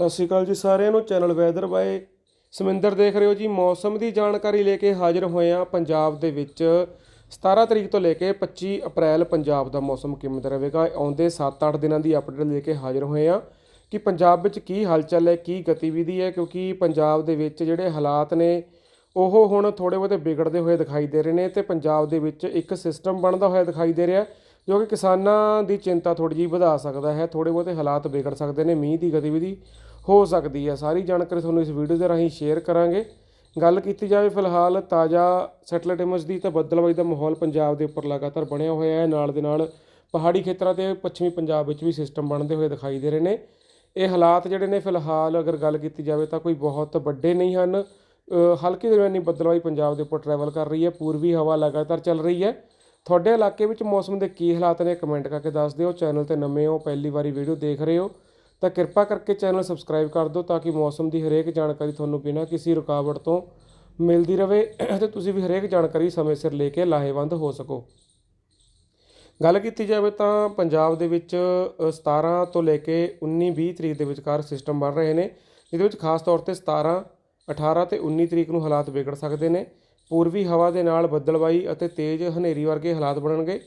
ਸਤਿ ਸ਼੍ਰੀ ਅਕਾਲ ਜੀ ਸਾਰਿਆਂ ਨੂੰ, ਚੈਨਲ ਵੈਦਰ ਬਾਏ। ਸਮਿੰਦਰ ਦੇਖ ਰਹੇ ਹੋ ਜੀ, ਮੌਸਮ ਦੀ ਜਾਣਕਾਰੀ ਲੈ ਕੇ ਹਾਜ਼ਰ ਹੋਏ ਆ ਪੰਜਾਬ ਦੇ ਵਿੱਚ। 17 ਤਰੀਕ ਤੋਂ ਲੈ ਕੇ 25 ਅਪ੍ਰੈਲ ਪੰਜਾਬ ਦਾ ਮੌਸਮ ਕਿਵੇਂ ਦਾ ਰਹੇਗਾ, ਆਉਂਦੇ 7-8 ਦਿਨਾਂ ਦੀ ਅਪਡੇਟ ਲੈ ਕੇ ਹਾਜ਼ਰ ਹੋਏ ਆ ਕਿ ਪੰਜਾਬ ਵਿੱਚ ਕੀ ਹਲਚਲ ਹੈ, ਕੀ ਗਤੀਵਿਧੀ ਹੈ, ਕਿਉਂਕਿ ਪੰਜਾਬ ਦੇ ਵਿੱਚ ਜਿਹੜੇ ਹਾਲਾਤ ਨੇ, ਉਹ ਹੁਣ ਥੋੜੇ ਬਹੁਤੇ ਵਿਗੜਦੇ ਹੋਏ ਦਿਖਾਈ ਦੇ ਰਹੇ ਨੇ ਤੇ ਪੰਜਾਬ ਦੇ ਵਿੱਚ ਇੱਕ ਸਿਸਟਮ ਬਣਦਾ ਹੋਇਆ ਦਿਖਾਈ ਦੇ ਰਿਹਾ, ਜੋ ਕਿ ਕਿਸਾਨਾਂ ਦੀ ਚਿੰਤਾ ਥੋੜੀ ਜਿਹੀ ਵਧਾ ਸਕਦਾ ਹੈ ਥੋੜੇ ਬਹੁਤੇ ਹਾਲਾਤ ਵਿਗੜ ਸਕਦੇ ਨੇ, ਮੀਂਹ ਦੀ ਗਤੀਵਿਧੀ। ਹੋ ਸਕਦੀ ਹੈ। ਸਾਰੀ ਜਾਣਕਾਰੀ ਤੁਹਾਨੂੰ ਇਸ ਵੀਡੀਓ ਦੇ ਰਾਹੀਂ ਸ਼ੇਅਰ ਕਰਾਂਗੇ। ਗੱਲ ਕੀਤੀ ਜਾਵੇ ਫਿਲਹਾਲ ਤਾਜ਼ਾ ਸੈਟਲਾਈਟ ਇਮੇਜ ਦੀ ਤਾਂ ਬੱਦਲਬਾਈ ਦਾ ਮਾਹੌਲ ਪੰਜਾਬ ਦੇ ਉੱਪਰ ਲਗਾਤਾਰ ਬਣਿਆ ਹੋਇਆ ਹੈ। ਨਾਲ ਦੇ ਨਾਲ ਪਹਾੜੀ ਖੇਤਰਾਂ ਤੇ ਪੱਛਮੀ ਪੰਜਾਬ ਵਿੱਚ ਵੀ ਸਿਸਟਮ ਬਣਦੇ ਹੋਏ ਦਿਖਾਈ ਦੇ ਰਹੇ ਨੇ। ਇਹ ਹਾਲਾਤ ਜਿਹੜੇ ਨੇ ਫਿਲਹਾਲ ਅਗਰ ਗੱਲ ਕੀਤੀ ਜਾਵੇ ਤਾਂ ਕੋਈ ਬਹੁਤ ਵੱਡੇ ਨਹੀਂ ਹਨ। ਅ, ਹਲਕੀ ਦਰਮਿਆਨੀ ਬੱਦਲਬਾਈ ਪੰਜਾਬ ਦੇ ਉੱਪਰ ਟਰੈਵਲ ਕਰ ਰਹੀ ਹੈ। ਪੂਰਬੀ ਹਵਾ ਲਗਾਤਾਰ ਚੱਲ ਰਹੀ ਹੈ। ਤੁਹਾਡੇ ਇਲਾਕੇ ਵਿੱਚ ਮੌਸਮ ਦੇ ਕੀ ਹਾਲਾਤ ਨੇ ਕਮੈਂਟ ਕਰਕੇ ਦੱਸ ਦਿਓ। ਚੈਨਲ ਤੇ ਨਵੇਂ ਹੋ ਪਹਿਲੀ ਵਾਰੀ ਵੀਡੀਓ ਦੇਖ ਰਹੇ ਹੋ। ਤਾਂ ਕਿਰਪਾ ਕਰਕੇ ਚੈਨਲ ਸਬਸਕ੍ਰਾਈਬ ਕਰ ਦਿਓ ਤਾਂ ਕਿ ਮੌਸਮ ਦੀ ਹਰੇਕ ਜਾਣਕਾਰੀ ਤੁਹਾਨੂੰ ਬਿਨਾਂ ਕਿਸੇ ਰੁਕਾਵਟ ਤੋਂ ਮਿਲਦੀ ਰਹੇ ਤੇ ਤੁਸੀਂ ਵੀ ਹਰੇਕ ਜਾਣਕਾਰੀ ਸਮੇਂ ਸਿਰ ਲੈ ਕੇ ਲਾਹੇਵੰਦ ਹੋ ਸਕੋ। ਗੱਲ ਕੀਤੀ ਜਾਵੇ ਤਾਂ ਪੰਜਾਬ ਦੇ ਵਿੱਚ ਅ, 17 ਤੋਂ ਲੈ ਕੇ 19 20 ਤਰੀਕ ਦੇ ਵਿਚਕਾਰ ਸਿਸਟਮ ਬਣ ਰਹੇ ਨੇ ਜਿਹਦੇ ਵਿੱਚ ਖਾਸ ਤੌਰ ਤੇ 17 18 ਤੇ 19 ਤਰੀਕ ਨੂੰ ਹਾਲਾਤ ਵਿਗੜ ਸਕਦੇ ਨੇ। ਪੂਰਬੀ ਹਵਾ ਦੇ ਨਾਲ ਬੱਦਲਬਾਈ ਅਤੇ ਤੇਜ਼ ਹਨੇਰੀ ਵਰਗੇ ਹਾਲਾਤ ਬਣਨਗੇ।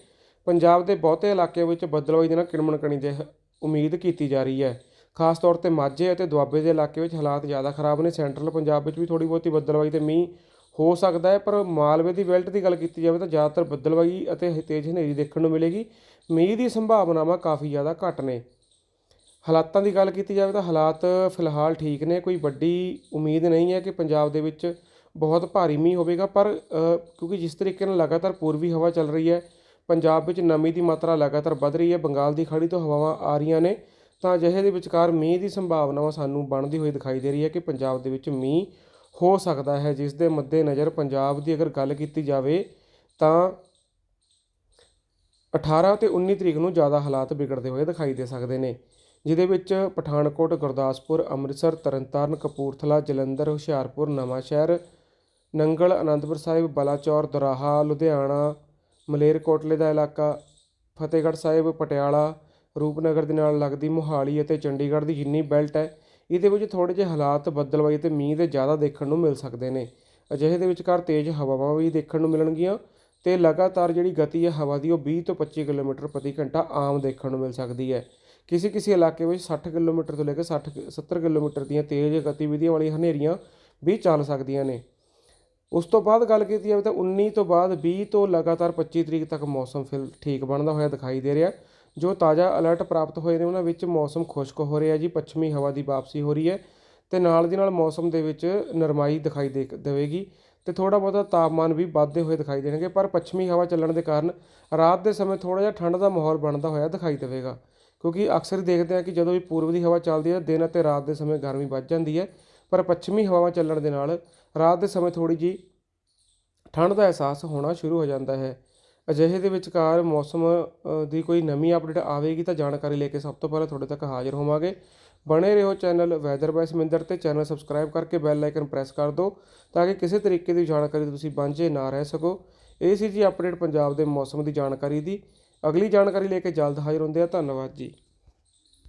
ਪੰਜਾਬ ਦੇ ਬਹੁਤੇ ਇਲਾਕਿਆਂ ਵਿੱਚ ਬੱਦਲਬਾਈ ਦੇ ਨਾਲ ਕਿਣਮਣ ਕਣੀ ਦੇ ਹ- ਉਮੀਦ ਕੀਤੀ ਜਾ ਰਹੀ ਹੈ। ਖਾਸ ਤੌਰ ਤੇ ਮਾਝੇ ਅਤੇ ਦੁਆਬੇ ਦੇ ਇਲਾਕੇ ਵਿੱਚ ਹਾਲਾਤ ਜ਼ਿਆਦਾ ਖਰਾਬ ਨੇ। ਸੈਂਟਰਲ ਪੰਜਾਬ ਵਿੱਚ ਵੀ ਥੋੜੀ ਬਹੁਤੀ ਬੱਦਲਬਾਈ ਤੇ ਮੀਂਹ ਹੋ ਸਕਦਾ ਹੈ, ਪਰ ਮਾਲਵੇ ਦੀ ਬੈਲਟ ਦੀ ਗੱਲ ਕੀਤੀ ਜਾਵੇ ਤਾਂ ਜ਼ਿਆਦਾਤਰ ਬੱਦਲਵਾਈ ਅਤੇ ਤੇਜ਼ ਹਨੇਰੀ ਦੇਖਣ ਨੂੰ ਮਿਲੇਗੀ। ਮੀਂਹ ਦੀ ਸੰਭਾਵਨਾਵਾਂ ਕਾਫੀ ਜ਼ਿਆਦਾ ਘੱਟ ਨੇ। ਹਾਲਾਤਾਂ ਦੀ ਗੱਲ ਕੀਤੀ ਜਾਵੇ ਤਾਂ ਹਾਲਾਤ ਫਿਲਹਾਲ ਠੀਕ ਨੇ। ਕੋਈ ਵੱਡੀ ਉਮੀਦ ਨਹੀਂ ਹੈ ਕਿ ਪੰਜਾਬ ਦੇ ਵਿੱਚ ਬਹੁਤ ਭਾਰੀ ਮੀਂਹ ਹੋਵੇਗਾ, ਪਰ ਕਿਉਂਕਿ ਜਿਸ ਤਰੀਕੇ ਨਾਲ ਲਗਾਤਾਰ ਪੂਰਬੀ ਹਵਾ ਚੱਲ ਰਹੀ ਹੈ ਪੰਜਾਬ ਵਿੱਚ ਨਮੀ ਦੀ ਮਾਤਰਾ ਲਗਾਤਾਰ ਵੱਧ ਰਹੀ ਹੈ। ਬੰਗਾਲ ਦੀ ਖਾੜੀ ਤੋਂ ਹਵਾਵਾਂ ਆ ਰਹੀਆਂ ਨੇ, ਤਾਂ ਅਜਿਹੇ ਦੇ ਵਿਚਕਾਰ ਮੀਂਹ ਦੀ ਸੰਭਾਵਨਾਵਾਂ ਸਾਨੂੰ ਬਣਦੀ ਹੋਈ ਦਿਖਾਈ ਦੇ ਰਹੀ ਹੈ ਕਿ ਪੰਜਾਬ ਦੇ ਵਿੱਚ ਮੀਂਹ ਹੋ ਸਕਦਾ ਹੈ। ਜਿਸ ਦੇ ਮੱਦੇ ਨਜ਼ਰ ਪੰਜਾਬ ਦੀ ਅਗਰ ਗੱਲ ਕੀਤੀ ਜਾਵੇ, ਤਾਂ 18 ਤੇ 19 ਤਰੀਕ ਨੂੰ ਜ਼ਿਆਦਾ ਹਾਲਾਤ ਵਿਗੜਦੇ ਹੋਏ ਦਿਖਾਈ ਦੇ ਸਕਦੇ ਨੇ, ਜਿਹਦੇ ਵਿੱਚ ਪਠਾਨਕੋਟ, ਗੁਰਦਾਸਪੁਰ, ਅੰਮ੍ਰਿਤਸਰ, ਤਰਨਤਾਰਨ, ਕਪੂਰਥਲਾ, ਜਲੰਧਰ, ਹੁਸ਼ਿਆਰਪੁਰ, ਨਵਾਂਸ਼ਹਿਰ, ਨੰਗਲ, ਅਨੰਦਪੁਰ ਸਾਹਿਬ, ਬਲਾਚੌਰ, ਦੁਰਾਹਾ, ਲੁਧਿਆਣਾ ਮਲੇਰਕੋਟਲੇ ਦਾ ਇਲਾਕਾ, ਫਤਿਹਗੜ੍ਹ ਸਾਹਿਬ, ਪਟਿਆਲਾ, ਰੂਪਨਗਰ ਦੇ ਨਾਲ ਲੱਗਦੀ ਮੋਹਾਲੀ ਅਤੇ ਚੰਡੀਗੜ੍ਹ ਦੀ ਜਿੰਨੀ ਬੈਲਟ ਹੈ, ਇਹਦੇ ਵਿੱਚ ਥੋੜ੍ਹੇ ਜਿਹੇ ਹਾਲਾਤ ਬੱਦਲਬਾਈ ਅਤੇ ਮੀਂਹ ਦੇ ਜ਼ਿਆਦਾ ਦੇਖਣ ਨੂੰ ਮਿਲ ਸਕਦੇ ਨੇ। ਅਜਿਹੇ ਦੇ ਵਿਚਕਾਰ ਤੇਜ਼ ਹਵਾਵਾਂ ਵੀ ਦੇਖਣ ਨੂੰ ਮਿਲਣਗੀਆਂ ਤੇ ਲਗਾਤਾਰ ਜਿਹੜੀ ਗਤੀ ਹੈ ਹਵਾ ਦੀ, ਉਹ 20 ਤੋਂ 25 ਕਿਲੋਮੀਟਰ ਪ੍ਰਤੀ ਘੰਟਾ ਆਮ ਦੇਖਣ ਨੂੰ ਮਿਲ ਸਕਦੀ ਹੈ। ਕਿਸੇ ਕਿਸੇ ਇਲਾਕੇ ਵਿੱਚ 60 ਕਿਲੋਮੀਟਰ ਤੋਂ ਲੈ ਕੇ 60 ਕਿ- 70 ਕਿਲੋਮੀਟਰ ਦੀਆਂ ਤੇਜ਼ ਗਤੀਵਿਧੀਆਂ ਵਾਲੀਆਂ ਹਨੇਰੀਆਂ ਵੀ ਚੱਲ ਸਕਦੀਆਂ ਨੇ। ਉਸ ਤੋਂ ਬਾਅਦ ਗੱਲ ਕੀਤੀ ਜਾਵੇ ਤਾਂ 19 ਤੋਂ ਬਾਅਦ 20 ਤੋਂ ਲਗਾਤਾਰ 25 ਤਰੀਕ ਤੱਕ ਮੌਸਮ ਫਿਰ ਠੀਕ ਬਣਦਾ ਹੋਇਆ ਦਿਖਾਈ ਦੇ ਰਿਹਾ। ਜੋ ਤਾਜ਼ਾ ਅਲਰਟ ਪ੍ਰਾਪਤ ਹੋਏ ਨੇ, ਉਹਨਾਂ ਵਿੱਚ ਮੌਸਮ ਖੁਸ਼ਕ ਹੋ ਰਿਹਾ ਜੀ, ਪੱਛਮੀ ਹਵਾ ਦੀ ਵਾਪਸੀ ਹੋ ਰਹੀ ਹੈ ਤੇ ਨਾਲ ਦੀ ਨਾਲ ਮੌਸਮ ਦੇ ਵਿੱਚ ਨਰਮਾਈ ਦਿਖਾਈ ਦੇ ਦੇਵੇਗੀ ਤੇ ਥੋੜਾ ਬਹੁਤਾ ਤਾਪਮਾਨ ਵੀ ਵੱਧਦੇ ਹੋਏ ਦਿਖਾਈ ਦੇਣਗੇ, ਪਰ ਪੱਛਮੀ ਹਵਾ ਚੱਲਣ ਦੇ ਕਾਰਨ ਰਾਤ ਦੇ ਸਮੇਂ ਥੋੜਾ ਜਿਹਾ ਠੰਡ ਦਾ ਮਾਹੌਲ ਬਣਦਾ ਹੋਇਆ ਦਿਖਾਈ ਦੇਵੇਗਾ। ਕਿਉਂਕਿ ਅਕਸਰ ਹੀ ਦੇਖਦੇ ਹਾਂ ਕਿ ਜਦੋਂ ਵੀ ਪੂਰਬ ਦੀ ਹਵਾ ਚੱਲਦੀ ਹੈ, ਦਿਨ ਅਤੇ ਰਾਤ ਦੇ ਸਮੇਂ ਗਰਮੀ ਵੱਧ ਜਾਂਦੀ ਹੈ ਪਰ ਪੱਛਮੀ ਹਵਾਵਾਂ ਚੱਲਣ ਦੇ ਨਾਲ ਰਾਤ ਦੇ ਸਮੇਂ ਥੋੜੀ ਜੀ ਠੰਡ ਦਾ ਅਹਿਸਾਸ ਹੋਣਾ ਸ਼ੁਰੂ ਹੋ ਜਾਂਦਾ ਹੈ। ਅਜਿਹੇ ਦੇ ਵਿਚਕਾਰ ਮੌਸਮ ਦੀ ਕੋਈ ਨਵੀਂ ਅਪਡੇਟ ਆਵੇਗੀ ਤਾਂ ਜਾਣਕਾਰੀ ਲੈ ਕੇ ਸਭ ਤੋਂ ਪਹਿਲਾਂ ਤੁਹਾਡੇ ਤੱਕ ਹਾਜ਼ਰ ਹੋਵਾਂਗੇ। ਬਣੇ ਰਹੋ ਚੈਨਲ ਵੈਦਰ ਬਾय ਸਮਿੰਦਰ ਤੇ ਚੈਨਲ ਸਬਸਕ੍ਰਾਈਬ ਕਰਕੇ ਬੈਲ ਆਈਕਨ ਪ੍ਰੈਸ ਕਰ ਦਿਓ ਤਾਂ ਕਿ ਕਿਸੇ ਤਰੀਕੇ ਦੀ ਜਾਣਕਾਰੀ ਤੋਂ ਤੁਸੀਂ ਵਾਂਝੇ ਨਾ ਰਹਿ ਸਕੋ। ਇਹ ਸੀ ਜੀ ਅਪਡੇਟ ਪੰਜਾਬ ਦੇ ਮੌਸਮ ਦੀ ਜਾਣਕਾਰੀ ਦੀ। ਅਗਲੀ ਜਾਣਕਾਰੀ ਲੈ ਕੇ ਜਲਦ ਹਾਜ਼ਰ ਹੁੰਦੇ ਆ ਧੰਨਵਾਦ ਜੀ।